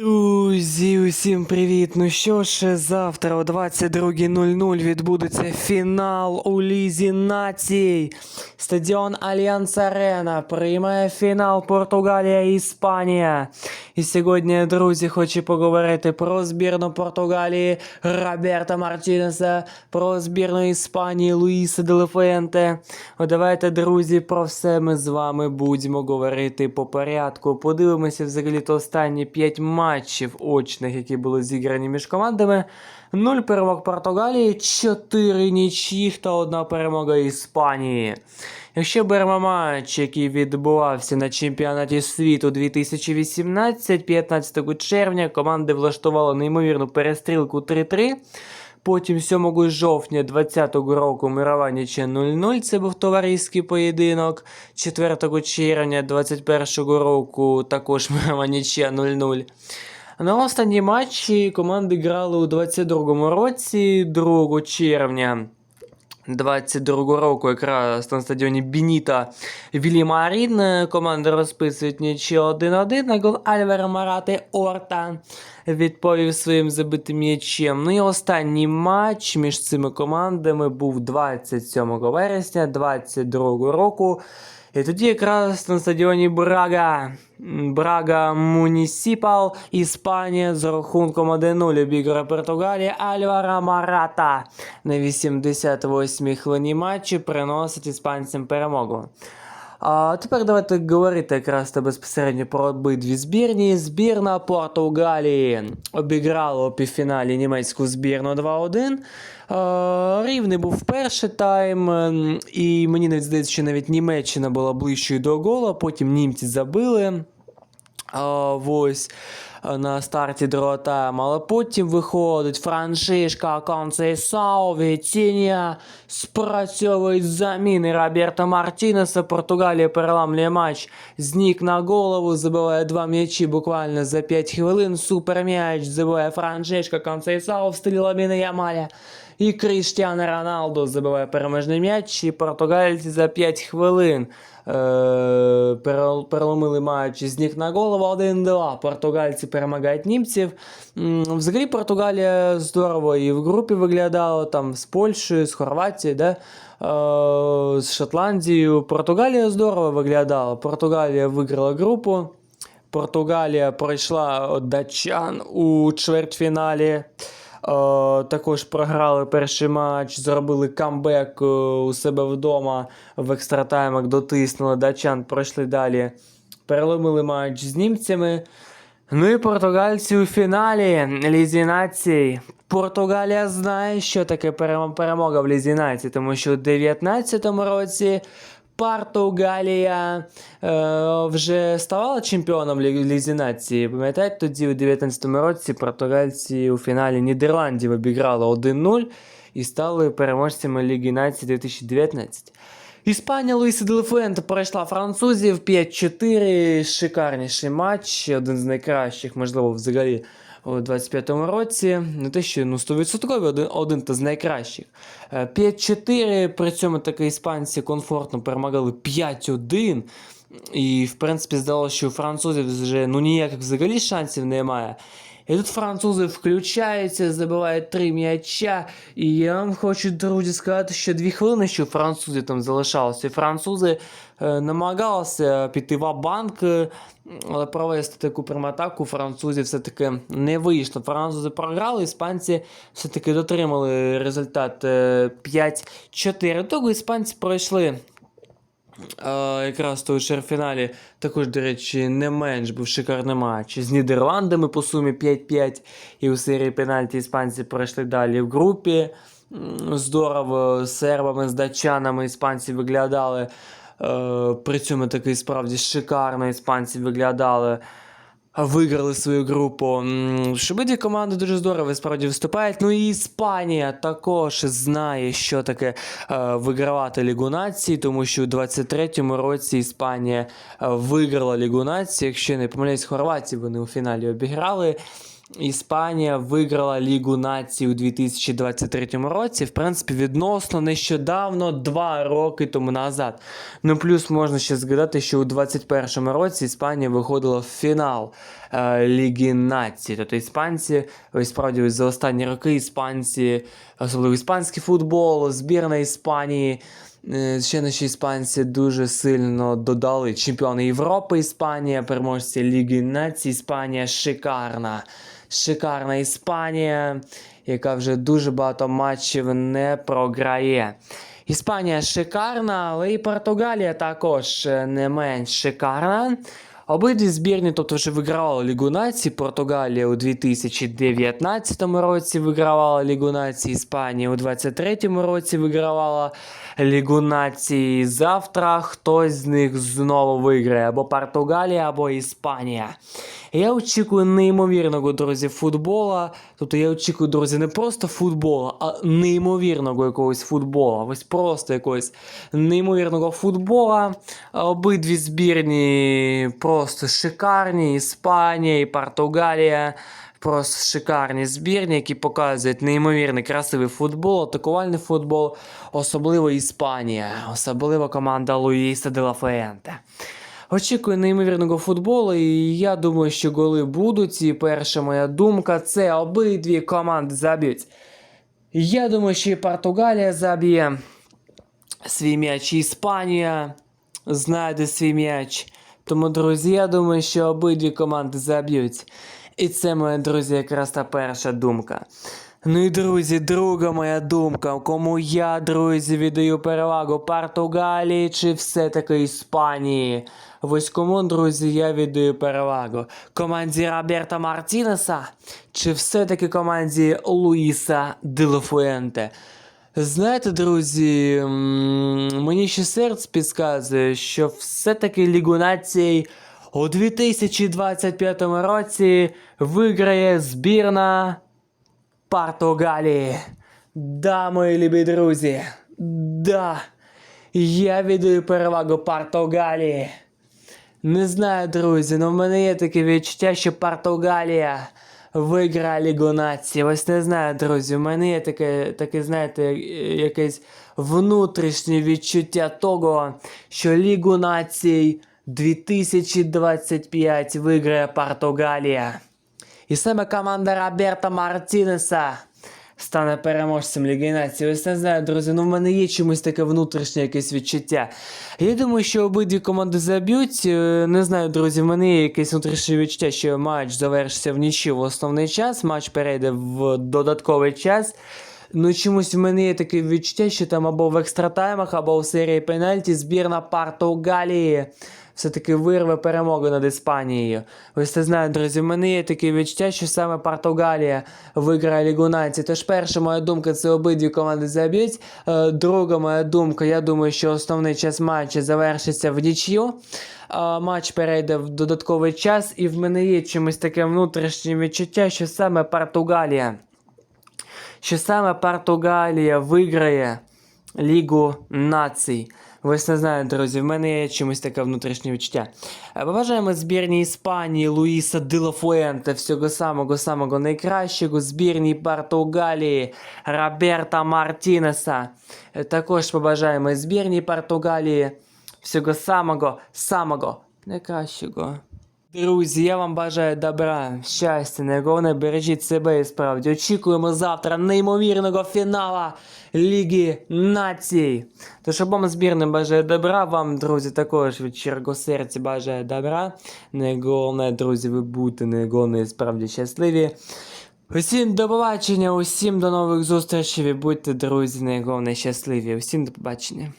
Ooh. Друзі, усім привіт! Ну що ж, завтра о 22.00 відбудеться фінал у Лізі націй. Стадіон Альянс Арена приймає фінал Португалія і Іспанія. І сьогодні, друзі, хочу поговорити про збірну Португалії Роберта Мартінеса, про збірну Іспанії Луїса Делефуенте. О, давайте, друзі, про все ми з вами будемо говорити по порядку. Подивимося взагалі то останні 5 матчів очних, які були зіграні між командами. 0 перемог Португалії, 4 нічїх та 1 перемога Іспанії. Якщо беремо матч, який відбувався на чемпіонаті світу 2018, 15 червня, команди влаштували неймовірну перестрілку 3-3. Потім 7 жовтня 2020 року мирова нічия 0-0, це був товариський поєдинок. 4 червня 2021 року також мирова нічия 0-0. На останні матчі команди грали у 22 році, 2 червня. 22 року якраз на стадіоні Бініта Вілімарін е, команди розписують нічого 1-1 на гол Альвара Марати Орта відповів своїм забитим м'ячем. Ну і останній матч між цими командами був 27 вересня 22 року. І тоді якраз на стадіоні Брага, Брага Мунісіпал, Іспанія з рахунком 1-0 обіграє Португалії Альвара Марата. На 88-й хвилині матчі приносить іспанцям перемогу. А тепер давайте говорити якраз безпосередньо про обидві збірні. Збірна Португалії обіграла у півфіналі німецьку збірну 2-1. А, Рівний був перший тайм, ем, і мені навіть здається, що навіть Німеччина була ближчою до гола, потім німці забили. А, ось на старті тайму, але потім виходить Франшишка, Концейсао, Вітіння, спрацьовують заміни. Роберта Мартінеса, Португалія переламлює матч. З на голову, забиває два м'ячі буквально за 5 хвилин, суперм'яч забиває Франшишка, Концейсао в стилі Ламіна Ямаля. І Кріштіану Роналду забиває переможний м'яч, і португальці за 5 хвилин е, переломили матч. З на голову 1-2. Португальці перемагають німців. Взагалі Португалія здорово і в групі виглядала там з Польщею, з Хорватією, да? е, з Шотландією. Португалія здорово виглядала. Португалія виграла групу. Португалія пройшла датчан у чвертьфіналі. Е, також програли перший матч, зробили камбек е, у себе вдома в екстратаймах, дотиснули датчан, пройшли далі. Переломили матч з німцями. Ну і португальці у фіналі Лізі націй. Португалія знає, що таке перемога в Лізі націй, тому що у 19-му році Португалія е, вже ставала чемпіоном Лі- Лізі нації. Пам'ятаєте, тоді у 19-му році португальці у фіналі Нідерландів обіграли 1-0 і стали переможцями Ліги націй 2019. Іспанія Луїса Делефуенте пройшла французів 5-4. Шикарніший матч, один з найкращих, можливо, взагалі у 25-му році. Не те, що ну, 100% один, один та з найкращих. Е, 5-4, при цьому таки іспанці комфортно перемагали 5-1. І, в принципі, здалося, що у французів вже ну, ніяких взагалі шансів немає. І тут французи включаються, забивають три м'яча. І я вам хочу, друзі, сказати, що дві хвилини, що французів там залишалося. І французи е, намагалися піти в банк але провести таку прямотаку французів все-таки не вийшло. Французи програли, іспанці все-таки дотримали результат е, 5-4. Того іспанці пройшли. Якраз той чвертьфіналі також, до речі, не менш був шикарний матч з Нідерландами по сумі 5-5. І у серії пенальті іспанці пройшли далі в групі. Здорово, з сербами, з датчанами іспанці виглядали. Е, при цьому такий справді шикарно іспанці виглядали. Виграли свою групу. М, команди дуже здорово справді виступають. Ну і Іспанія також знає, що таке е, вигравати Лігу нації, тому що у 23-му році Іспанія е, виграла Лігу нації. Якщо не помиляюсь, Хорватії вони у фіналі обіграли. Іспанія виграла Лігу націй у 2023 році. В принципі, відносно нещодавно, два роки тому назад. Ну, плюс можна ще згадати, що у 2021 році Іспанія виходила в фінал е, Ліги націй. Тобто іспанці, ось справді, за останні роки іспанці, особливо іспанський футбол, збірна Іспанії. Е, Ще наші іспанці дуже сильно додали чемпіони Європи, Іспанія, переможці Ліги Націй, Іспанія шикарна. Шикарна Іспанія, яка вже дуже багато матчів не програє. Іспанія шикарна, але і Португалія також е, не менш шикарна. Обидві збірні тобто вже вигравали Лігу націй. Португалія у 2019 році вигравала Лігу націй, Іспанія у 2023 році вигравала Лігу націй. Завтра хтось з них знову виграє або Португалія, або Іспанія. Я очікую неймовірного, друзі, футбола. Тобто я очікую, друзі, не просто футбола, а неймовірного якогось футбола. Ось просто якогось неймовірного футбола. Обидві збірні просто шикарні. Іспанія і Португалія. Просто шикарні збірні, які показують неймовірний красивий футбол, атакувальний футбол, особливо Іспанія, особливо команда Луїса де ла Фуенте. Очікую неймовірного футболу, і я думаю, що голи будуть. І перша моя думка це обидві команди заб'ють. Я думаю, що і Португалія заб'є свій м'яч, і Іспанія знайде свій м'яч. Тому, друзі, я думаю, що обидві команди заб'ють. І це, мої друзі, якраз та перша думка. Ну і друзі, друга моя думка, кому я, друзі, віддаю перевагу Португалії чи все-таки Іспанії. Ось кому, друзі, я віддаю перевагу. Команді Роберта Мартінеса чи все-таки команді Луїса Делафуенте. Знаєте, друзі, мені ще серце підказує, що все-таки Лігу націй у 2025 році виграє збірна Португалії. Да, мої любі друзі. Да. Я віддаю перевагу Португалії. Не знаю, друзі, але в мене є таке відчуття, що Португалія виграє Лігу націй. Ось не знаю, друзі. В мене є таке, таке, знаєте, якесь внутрішнє відчуття того, що Лігу націй 2025 виграє Португалія. І саме команда Роберта Мартінеса стане переможцем Ліги Націй. Ось не знаю, друзі, ну в мене є чомусь таке внутрішнє якесь відчуття. Я думаю, що обидві команди заб'ють. Е, Не знаю, друзі, в мене є якесь внутрішнє відчуття, що матч завершиться в нічю в основний час, матч перейде в додатковий час. Ну, чомусь в мене є таке відчуття, що там або в екстратаймах, або в серії пенальті збірна Португалії все-таки вирве перемогу над Іспанією. Ось це знаю, друзі, в мене є таке відчуття, що саме Португалія виграє Лігу націй. Тож перша моя думка це обидві команди заб'ють. Е, Друга моя думка, я думаю, що основний час матчу завершиться в нічю. Е, Матч перейде в додатковий час, і в мене є чимось таке внутрішнє відчуття, що саме Португалія що саме Португалія виграє Лігу націй. Ось не знаю, друзі, в мене є чимось таке внутрішнє відчуття. Е, Побажаємо збірній Іспанії Луїса Дилафуенте всього самого самого найкращого, збірній Португалії Роберта Мартінеса. Е, Також побажаємо збірній Португалії всього самого самого найкращого. Друзі, я вам бажаю добра, щастя, найголовне бережіть себе і справді. Очікуємо завтра неймовірного фінала Ліги Націй. Тож обом збірним бажаю добра, вам, друзі, також від щирого серця бажаю добра. Найголовне, друзі, ви будьте найголовне і справді щасливі. Усім до побачення, усім до нових зустрічей. Ви Будьте, друзі, найголовне щасливі. Усім до побачення.